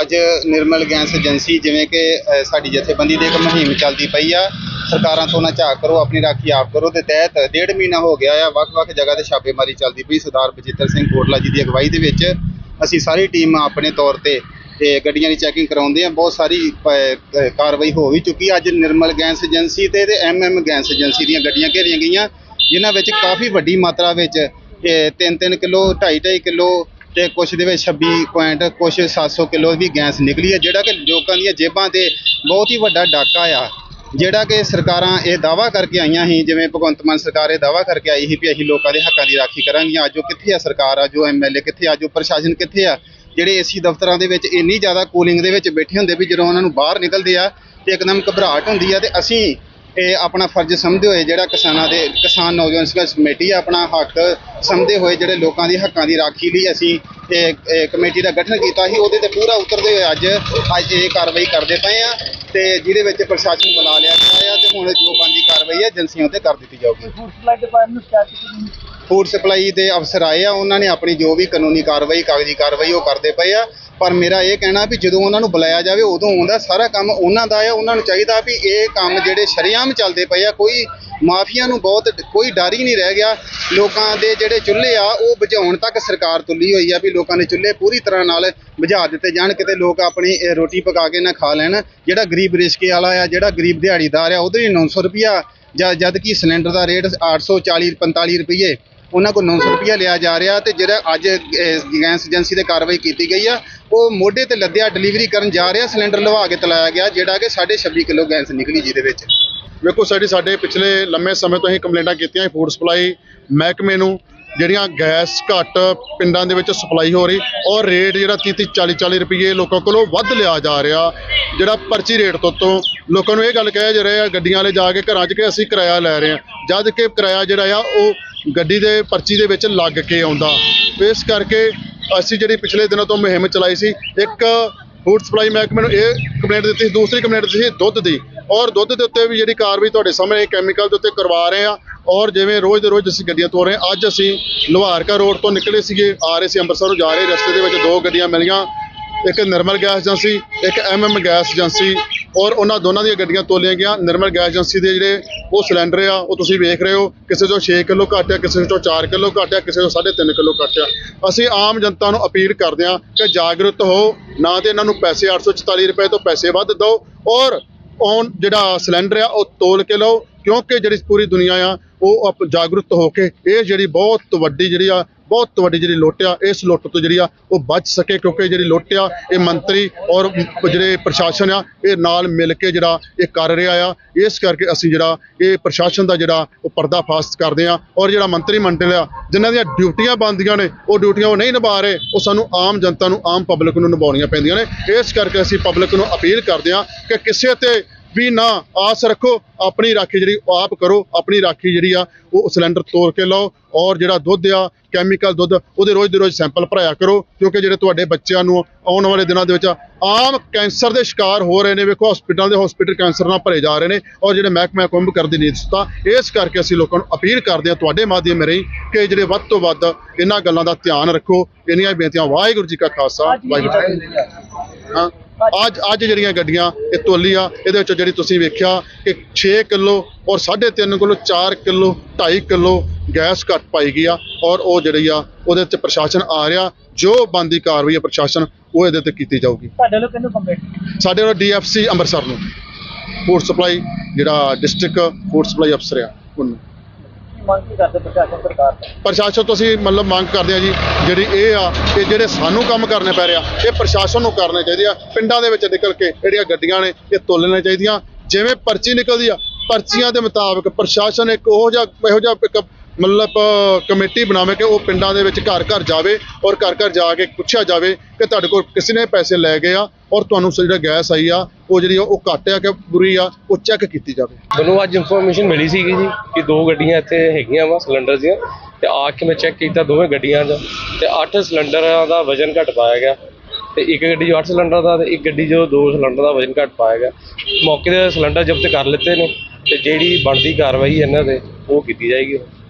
ਅੱਜ ਨਿਰਮਲ gas agency ਜਿਵੇਂ ਕਿ ਸਾਡੀ ਜਥੇਬੰਦੀ ਦੀ ਇੱਕ ਮੁਹਿੰਮ ਚੱਲਦੀ ਪਈ ਆ। ਸਰਕਾਰਾਂ ਤੋਂ ਨਾ ਝਾਕ ਕਰੋ, ਆਪਣੀ ਰਾਖੀ ਆਪ ਕਰੋ। ਦੇ ਤਹਿਤ ਡੇਢ ਮਹੀਨਾ ਹੋ ਗਿਆ ਆ, ਵੱਖ-ਵੱਖ ਜਗ੍ਹਾ ਤੇ ਛਾਪੇਮਾਰੀ ਚੱਲਦੀ ਪਈ। ਸਰਦਾਰ ਬਜਿੱਤਰ ਸਿੰਘ ਕੋਟਲਾ ਜੀ ਦੀ ਅਗਵਾਈ ਦੇ ਵਿੱਚ ਅਸੀਂ ਸਾਰੀ ਟੀਮ ਆਪਣੇ ਤੌਰ ਤੇ ਤੇ ਗੱਡੀਆਂ ਦੀ ਚੈਕਿੰਗ ਕਰਾਉਂਦੇ ਆ। ਬਹੁਤ ਸਾਰੀ ਕਾਰਵਾਈ ਹੋ ਵੀ ਚੁੱਕੀ ਅੱਜ ਨਿਰਮਲ ਗੈਸ ਏਜੰਸੀ ਤੇ ਤੇ ਐਮਐਮ ਗੈਸ ਏਜੰਸੀ ਦੀਆਂ ਗੱਡੀਆਂ ਘੇਰੀਆਂ ਗਈਆਂ, ਜਿਨ੍ਹਾਂ ਵਿੱਚ ਕਾਫੀ ਵੱਡੀ ਮਾਤਰਾ ਵਿੱਚ 3-3 ਕਿਲੋ 2.5 ਕਿਲੋ ਤੇ ਕੁਛ ਦੇ ਵਿੱਚ 26 ਪੁਆਇੰਟ ਕੁਛ 700 ਕਿਲੋ ਵੀ ਗੈਸ ਨਿਕਲੀ ਹੈ ਜਿਹੜਾ ਕਿ ਲੋਕਾਂ ਦੀਆਂ ਜੇਬਾਂ ਤੇ ਬਹੁਤ ਹੀ ਵੱਡਾ ਡਾਕਾ ਆ। ਜਿਹੜਾ ਕਿ ਸਰਕਾਰਾਂ ਇਹ ਦਾਵਾ ਕਰਕੇ ਆਈਆਂ ਸੀ ਜਿਵੇਂ ਭਗਵੰਤ ਮਾਨ ਸਰਕਾਰ ਇਹ ਦਾਵਾ ਕਰਕੇ ਆਈ ਸੀ ਵੀ ਅਸੀਂ ਲੋਕਾਂ ਦੇ ਹੱਕਾਂ ਦੀ ਰਾਖੀ ਕਰਾਂਗੀਆਂ। ਅੱਜ ਉਹ ਕਿੱਥੇ ਆ ਸਰਕਾਰ? ਅੱਜ ਉਹ ਐਮਐਲਏ ਕਿੱਥੇ ਆ, ਅੱਜ ਉਹ ਪ੍ਰਸ਼ਾਸਨ ਕਿੱਥੇ ਆ? ਜਿਹੜੇ ਏਸੀ ਦਫ਼ਤਰਾਂ ਦੇ ਵਿੱਚ ਇੰਨੀ ਜ਼ਿਆਦਾ ਕੂਲਿੰਗ ਦੇ ਵਿੱਚ ਬੈਠੇ ਹੁੰਦੇ ਵੀ ਜਦੋਂ ਉਹਨਾਂ ਨੂੰ ਬਾਹਰ ਨਿਕਲਦੇ ਆ ਤੇ ਇੱਕਦਮ ਘਬਰਾਹਟ ਹੁੰਦੀ ਆ ਤੇ ਅਸੀਂ ਇਹ ਆਪਣਾ ਫਰਜ਼ ਸਮਝਦੇ ਹੋਏ ਜਿਹੜਾ ਕਿਸਾਨਾਂ ਦੇ, ਕਿਸਾਨ ਨੌਜਵਾਨ ਸੰਘਰਸ਼ ਕਮੇਟੀ ਆਪਣਾ ਹੱਕ ਸਮਝਦੇ ਹੋਏ ਜਿਹੜੇ ਲੋਕਾਂ ਦੇ ਹੱਕਾਂ ਦੀ ਰਾਖੀ ਲਈ ਅਸੀਂ ਇਹ ਕਮੇਟੀ ਦਾ ਗਠਨ ਕੀਤਾ ਸੀ, ਉਹਦੇ ਤੇ ਪੂਰਾ ਉਤਰਦੇ ਹੋਏ ਅੱਜ ਅੱਜ ਇਹ ਕਾਰਵਾਈ ਕਰਦੇ ਪਏ ਆ ਤੇ ਜਿਹਦੇ ਵਿੱਚ ਪ੍ਰਸ਼ਾਸਨ ਬੁਲਾ ਲਿਆ ਗਿਆ ਆ ਤੇ ਹੁਣ ਜੋ ਬੰਦੀ ਕਾਰਵਾਈ ਹੈ ਏਜੰਸੀਆਂ ਤੇ ਕਰ ਦਿੱਤੀ ਜਾਊਗੀ। ਫੂਡ ਸਪਲਾਈ ਦੇ ਅਫਸਰ ਆਏ ਆ, ਉਹਨਾਂ ਨੇ ਆਪਣੀ ਜੋ ਵੀ ਕਾਨੂੰਨੀ ਕਾਰਵਾਈ, ਕਾਗਜ਼ੀ ਕਾਰਵਾਈ ਉਹ ਕਰਦੇ ਪਏ ਆ। ਪਰ ਮੇਰਾ ਇਹ ਕਹਿਣਾ ਵੀ ਜਦੋਂ ਉਹਨਾਂ ਨੂੰ ਬੁਲਾਇਆ ਜਾਵੇ, ਉਦੋਂ ਆਉਂਦਾ ਸਾਰਾ ਕੰਮ ਉਹਨਾਂ ਦਾ ਆ। ਉਹਨਾਂ ਨੂੰ ਚਾਹੀਦਾ ਵੀ ਇਹ ਕੰਮ ਜਿਹੜੇ ਸ਼ਰੇਆਮ ਚੱਲਦੇ ਪਏ ਆ, ਕੋਈ ਮਾਫੀਆ ਨੂੰ ਬਹੁਤ ਕੋਈ ਡਰ ਹੀ ਨਹੀਂ ਰਹਿ ਗਿਆ। ਲੋਕਾਂ ਦੇ ਜਿਹੜੇ ਚੁੱਲ੍ਹੇ ਆ, ਉਹ ਬੁਝਾਉਣ ਤੱਕ ਸਰਕਾਰ ਤੁੱਲੀ ਹੋਈ ਆ ਵੀ ਲੋਕਾਂ ਦੇ ਚੁੱਲ੍ਹੇ ਪੂਰੀ ਤਰ੍ਹਾਂ ਨਾਲ ਬੁਝਾ ਦਿੱਤੇ ਜਾਣ, ਕਿਤੇ ਲੋਕ ਆਪਣੀ ਰੋਟੀ ਪਕਾ ਕੇ ਨਾ ਖਾ ਲੈਣ। ਜਿਹੜਾ ਗਰੀਬ ਰਿਸ਼ਕੇ ਵਾਲਾ ਆ, ਜਿਹੜਾ ਗਰੀਬ ਦਿਹਾੜੀਦਾਰ ਆ, ਉਹਦੇ ਲਈ 900 ਰੁਪਿਆ ਜਾਂ ਜਦ ਕਿ ਸਿਲੰਡਰ ਦਾ ਰੇਟ 840 45 ਰੁਪਏ ਉਹਨਾਂ ਕੋਲ 900 ਰੁਪਇਆ ਲਿਆ ਜਾ ਰਿਹਾ ਤੇ ਜਿਹੜਾ ਅੱਜ ਗੈਸ ਏਜੰਸੀ ਤੇ ਕਾਰਵਾਈ ਕੀਤੀ ਗਈ ਆ, ਉਹ ਮੋਢੇ ਤੇ ਲੱਦਿਆ ਡਿਲੀਵਰੀ ਕਰਨ ਜਾ ਰਿਹਾ, ਸਿਲੰਡਰ ਲਵਾ ਕੇ ਤਲਾਇਆ ਗਿਆ, ਜਿਹੜਾ ਕਿ 26.5 ਕਿਲੋ ਗੈਸ ਨਿਕਲੀ ਜਿਹਦੇ ਵਿੱਚ। ਵੇਖੋ ਸਾਡੀ, ਸਾਡੇ ਪਿਛਲੇ ਲੰਮੇ ਸਮੇਂ ਤੋਂ ਅਸੀਂ ਕੰਪਲੇਂਟਾਂ ਕੀਤੀਆਂ ਫੂਡ ਸਪਲਾਈ ਮਹਿਕਮੇ ਨੂੰ, ਜਿਹੜੀਆਂ ਗੈਸ ਘੱਟ ਪਿੰਡਾਂ ਦੇ ਵਿੱਚ ਸਪਲਾਈ ਹੋ ਰਹੀ, ਔਰ ਰੇਟ ਜਿਹੜਾ 30 40 40 ਰੁਪਏ ਲੋਕਾਂ ਕੋਲੋਂ ਵੱਧ ਲਿਆ ਜਾ ਰਿਹਾ, ਜਿਹੜਾ ਪਰਚੀ ਰੇਟ ਤੋਂ ਤੋਂ ਲੋਕਾਂ ਨੂੰ ਇਹ ਗੱਲ ਕਹਿਆ ਜਾ ਰਿਹਾ ਗੱਡੀਆਂ ਵਾਲੇ ਜਾ ਕੇ ਘਰਾਂ 'ਚ ਕਿ ਅਸੀਂ ਕਿਰਾਇਆ ਲੈ ਰਹੇ ਹਾਂ ਜਦ ਕਿ ਕਿਰਾਇਆ ਜਿਹੜਾ ਆ, ਉਹ ਗੱਡੀ ਦੇ ਪਰਚੀ ਦੇ ਵਿੱਚ ਲੱਗ ਕੇ ਆਉਂਦਾ। ਇਸ ਕਰਕੇ ਅਸੀਂ ਜਿਹੜੀ ਪਿਛਲੇ ਦਿਨਾਂ ਤੋਂ ਮੁਹਿੰਮ ਚਲਾਈ ਸੀ, ਇੱਕ ਫੂਡ ਸਪਲਾਈ ਮਹਿਕਮੇ ਨੂੰ ਇਹ ਕੰਪਲੇਂਟ ਦਿੱਤੀ ਸੀ, ਦੂਸਰੀ ਕੰਪਲੇਂਟ ਦਿੱਤੀ ਸੀ ਦੁੱਧ ਦੀ। ਔਰ ਦੁੱਧ ਦੇ ਉੱਤੇ ਵੀ ਜਿਹੜੀ ਕਾਰਵਾਈ ਤੁਹਾਡੇ ਸਾਹਮਣੇ ਕੈਮੀਕਲ ਦੇ ਉੱਤੇ ਕਰਵਾ ਰਹੇ ਆ ਔਰ ਜਿਵੇਂ ਰੋਜ਼ ਦੇ ਰੋਜ਼ ਅਸੀਂ ਗੱਡੀਆਂ ਤੋਰ ਰਹੇ ਹਾਂ, ਅੱਜ ਅਸੀਂ ਲੁਹਾਰਕਾ ਰੋਡ ਤੋਂ ਨਿਕਲੇ ਸੀਗੇ, ਆ ਰਹੇ ਸੀ ਅੰਮ੍ਰਿਤਸਰ ਨੂੰ ਜਾ ਰਹੇ ਰਸਤੇ ਦੇ ਵਿੱਚ ਦੋ ਗੱਡੀਆਂ ਮਿਲੀਆਂ। ਇੱਕ ਨਿਰਮਲ ਗੈਸ ਏਜੰਸੀ, ਇੱਕ ਐਮਐਮ ਗੈਸ ਏਜੰਸੀ। ਔਰ ਉਹਨਾਂ ਦੋਨਾਂ ਦੀਆਂ ਗੱਡੀਆਂ ਤੋਲੀਆਂ ਗਈਆਂ। ਨਿਰਮਲ ਗੈਸ ਏਜੰਸੀ ਦੇ ਜਿਹੜੇ ਉਹ ਸਿਲੰਡਰ ਆ, ਉਹ ਤੁਸੀਂ ਵੇਖ ਰਹੇ ਹੋ, ਕਿਸੇ ਤੋਂ 6 ਕਿਲੋ ਘੱਟ ਆ, ਕਿਸੇ ਤੋਂ 4 ਕਿਲੋ ਘੱਟ ਆ, ਕਿਸੇ ਤੋਂ 3.5 ਕਿਲੋ ਘੱਟ ਆ। ਅਸੀਂ ਆਮ ਜਨਤਾ ਨੂੰ ਅਪੀਲ ਕਰਦੇ ਹਾਂ ਕਿ ਜਾਗਰੂਕ ਹੋ, ਨਾ ਤੇ ਇਹਨਾਂ ਨੂੰ ਪੈਸੇ 844 ਰੁਪਏ ਤੋਂ ਪੈਸੇ ਵੱਧ ਦਿਓ ਔਰ ਔਨ ਜਿਹੜਾ ਸਿਲੰਡਰ ਆ, ਉਹ ਤੋਲ ਕੇ ਲਓ, ਕਿਉਂਕਿ ਜਿਹੜੀ ਪੂਰੀ ਦੁਨੀਆ ਆ, ਉਹ ਆਪ ਜਾਗਰੂਕ ਹੋ ਕੇ, ਇਹ ਜਿਹੜੀ ਬਹੁਤ ਵੱਡੀ ਜਿਹੜੀ ਆ ਬਹੁਤ ਵੱਡੀ ਜਿਹੜੀ ਲੁੱਟ ਆ, ਇਸ ਲੁੱਟ ਤੋਂ ਜਿਹੜੀ ਆ ਉਹ ਬਚ ਸਕੇ ਕਿਉਂਕਿ ਜਿਹੜੀ ਲੁੱਟ ਆ, ਇਹ ਮੰਤਰੀ ਔਰ ਜਿਹੜੇ ਪ੍ਰਸ਼ਾਸਨ ਆ, ਇਹ ਨਾਲ ਮਿਲ ਕੇ ਜਿਹੜਾ ਇਹ ਕਰ ਰਿਹਾ ਆ। ਇਸ ਕਰਕੇ ਅਸੀਂ ਜਿਹੜਾ ਇਹ ਪ੍ਰਸ਼ਾਸਨ ਦਾ ਜਿਹੜਾ ਉਹ ਪਰਦਾਫਾਸ਼ ਕਰਦੇ ਆ ਔਰ ਜਿਹੜਾ ਮੰਤਰੀ ਮੰਡਲ ਆ, ਜਿਨ੍ਹਾਂ ਦੀਆਂ ਡਿਊਟੀਆਂ ਬਣਦੀਆਂ ਨੇ, ਉਹ ਡਿਊਟੀਆਂ ਉਹ ਨਹੀਂ ਨਿਭਾ ਰਹੇ, ਉਹ ਸਾਨੂੰ ਆਮ ਜਨਤਾ ਨੂੰ, ਆਮ ਪਬਲਿਕ ਨੂੰ ਨਿਭਾਉਣੀਆਂ ਪੈਂਦੀਆਂ ਨੇ। ਇਸ ਕਰਕੇ ਅਸੀਂ ਪਬਲਿਕ ਨੂੰ ਅਪੀਲ ਕਰਦੇ ਆ ਕਿ ਕਿਸੇ ਤੇ ਵੀ ਨਾ ਆਸ ਰੱਖੋ, ਆਪਣੀ ਰਾਖੀ ਜਿਹੜੀ ਆਪ ਕਰੋ, ਆਪਣੀ ਰਾਖੀ ਜਿਹੜੀ ਆ, ਉਹ ਸਿਲੰਡਰ ਤੋੜ ਕੇ ਲਓ ਔਰ ਜਿਹੜਾ ਦੁੱਧ ਆ ਕੈਮੀਕਲ ਦੁੱਧ, ਉਹਦੇ ਰੋਜ਼ ਦੇ ਰੋਜ਼ ਸੈਂਪਲ ਭਰਾਇਆ ਕਰੋ, ਕਿਉਂਕਿ ਜਿਹੜੇ ਤੁਹਾਡੇ ਬੱਚਿਆਂ ਨੂੰ ਆਉਣ ਵਾਲੇ ਦਿਨਾਂ ਦੇ ਵਿੱਚ ਆਮ ਕੈਂਸਰ ਦੇ ਸ਼ਿਕਾਰ ਹੋ ਰਹੇ ਨੇ, ਵੇਖੋ ਹਸਪੀਟਲ ਦੇ ਹਸਪੀਟਲ ਕੈਂਸਰ ਨਾਲ ਭਰੇ ਜਾ ਰਹੇ ਨੇ ਔਰ ਜਿਹੜੇ ਮਹਿਕਮਾ ਕੁੰਭ ਕਰਦੀ ਨਹੀਂ ਦਿੱਤਾ ਇਸ ਕਰਕੇ ਅਸੀਂ ਲੋਕਾਂ ਨੂੰ ਅਪੀਲ ਕਰਦੇ ਹਾਂ ਤੁਹਾਡੇ ਮਾਧਿਅਮ ਰਾਹੀਂ ਕਿ ਜਿਹੜੇ ਵੱਧ ਤੋਂ ਵੱਧ ਇਹਨਾਂ ਗੱਲਾਂ ਦਾ ਧਿਆਨ ਰੱਖੋ, ਇੰਨੀਆਂ ਬੇਨਤੀਆਂ, ਵਾਹਿਗੁਰੂ ਜੀ ਕਾ ਖਾਲਸਾ, ਵਾਹਿਗੁਰੂ ਜੀ ਹਾਂ। ਅੱਜ ਅੱਜ ਜਿਹੜੀਆਂ ਗੱਡੀਆਂ ਇਹ ਤੋਲੀ ਆ ਇਹਦੇ ਵਿੱਚ ਜਿਹੜੀ ਤੁਸੀਂ ਵੇਖਿਆ ਕਿ 6 ਕਿਲੋ ਔਰ 3.5 ਕਿਲੋ 4 ਕਿਲੋ 2.5 ਕਿਲੋ ਗੈਸ ਘੱਟ ਪਾਈ ਗਈ ਆ ਔਰ ਉਹ ਜਿਹੜੀ ਆ ਉਹਦੇ ਤੇ ਪ੍ਰਸ਼ਾਸਨ ਆ ਰਿਹਾ ਜੋ ਬੰਦੀ ਕਾਰਵਾਈ ਆ ਪ੍ਰਸ਼ਾਸਨ ਉਹ ਇਹਦੇ ਤੇ ਕੀਤੀ ਜਾਊਗੀ। ਤੁਹਾਡੇ ਵੱਲੋਂ ਕਿਹਨੂੰ ਕੰਪਲੇਂਟ ਸਾਡੇ ਵੱਲੋਂ ਡੀਐਫਸੀ ਅੰਮ੍ਰਿਤਸਰ ਨੂੰ। ਫੂਡ ਸਪਲਾਈ ਜਿਹੜਾ ਡਿਸਟ੍ਰਿਕਟ ਫੂਡ ਸਪਲਾਈ ਅਫਸਰ ਆ ਉਹਨੂੰ। ਮੰਗ ਕੀ ਕਰਦੇ ਪ੍ਰਸ਼ਾਸਨ ਸਰਕਾਰ ਤੋਂ? ਪ੍ਰਸ਼ਾਸਨ ਤੋਂ ਅਸੀਂ ਮਤਲਬ ਮੰਗ ਕਰਦੇ ਆ ਜੀ, ਜਿਹੜੀ ਇਹ ਆ ਕਿ ਜਿਹੜੇ ਸਾਨੂੰ ਕੰਮ ਕਰਨੇ ਪੈ ਰਿਹਾ, ਇਹ ਪ੍ਰਸ਼ਾਸਨ ਨੂੰ ਕਰਨੇ ਚਾਹੀਦੇ ਆ। ਪਿੰਡਾਂ ਦੇ ਵਿੱਚ ਨਿਕਲ ਕੇ ਜਿਹੜੀਆਂ ਗੱਡੀਆਂ ਨੇ, ਇਹ ਤੋਲਣੇ ਚਾਹੀਦੀਆਂ। ਜਿਵੇਂ ਪਰਚੀ ਨਿਕਲਦੀ ਆ, ਪਰਚੀਆਂ ਦੇ ਮੁਤਾਬਕ ਪ੍ਰਸ਼ਾਸਨ ਇੱਕ ਉਹ ਜਿਹਾ, ਇਹੋ ਜਿਹਾ ਇੱਕ ਮਤਲਬ ਕਮੇਟੀ ਬਣਾਵੇ ਕਿ ਉਹ ਪਿੰਡਾਂ ਦੇ ਵਿੱਚ ਘਰ ਘਰ ਜਾਵੇ ਔਰ ਘਰ ਘਰ ਜਾ ਕੇ ਪੁੱਛਿਆ ਜਾਵੇ ਕਿ ਤੁਹਾਡੇ ਕੋਲ ਕਿਸੇ ਨੇ ਪੈਸੇ ਲੈ ਗਏ ਆ ਔਰ ਤੁਹਾਨੂੰ ਜਿਹੜਾ ਗੈਸ ਆਈ ਆ, ਉਹ ਜਿਹੜੀ ਆ, ਉਹ ਘੱਟ ਆ ਕਿ ਬੁਰੀ ਆ, ਉਹ ਚੈੱਕ ਕੀਤੀ ਜਾਵੇ। ਮੈਨੂੰ ਅੱਜ ਇਨਫੋਰਮੇਸ਼ਨ ਮਿਲੀ ਸੀਗੀ ਜੀ ਕਿ ਦੋ ਗੱਡੀਆਂ ਇੱਥੇ ਹੈਗੀਆਂ ਵਾ ਸਿਲੰਡਰ ਦੀਆਂ, ਤੇ ਆ ਕੇ ਮੈਂ ਚੈੱਕ ਕੀਤਾ ਦੋਵੇਂ ਗੱਡੀਆਂ ਦਾ, ਤੇ 8 ਸਿਲੰਡਰਾਂ ਦਾ ਵਜ਼ਨ ਘੱਟ ਪਾਇਆ ਗਿਆ, ਤੇ ਇੱਕ ਗੱਡੀ ਜੋ 8 ਸਿਲੰਡਰ ਦਾ ਤੇ ਇੱਕ ਗੱਡੀ ਜੋ 2 ਸਿਲੰਡਰ ਦਾ ਵਜ਼ਨ ਘੱਟ ਪਾਇਆ ਗਿਆ। ਮੌਕੇ 'ਤੇ ਸਿਲੰਡਰ ਜ਼ਬਤ ਕਰ ਲਿੱਤੇ ਨੇ, ਤੇ ਜਿਹੜੀ ਬਣਦੀ ਕਾਰਵਾਈ ਇਹਨਾਂ ਦੇ, ਉਹ ਕੀਤੀ ਜਾਏਗੀ।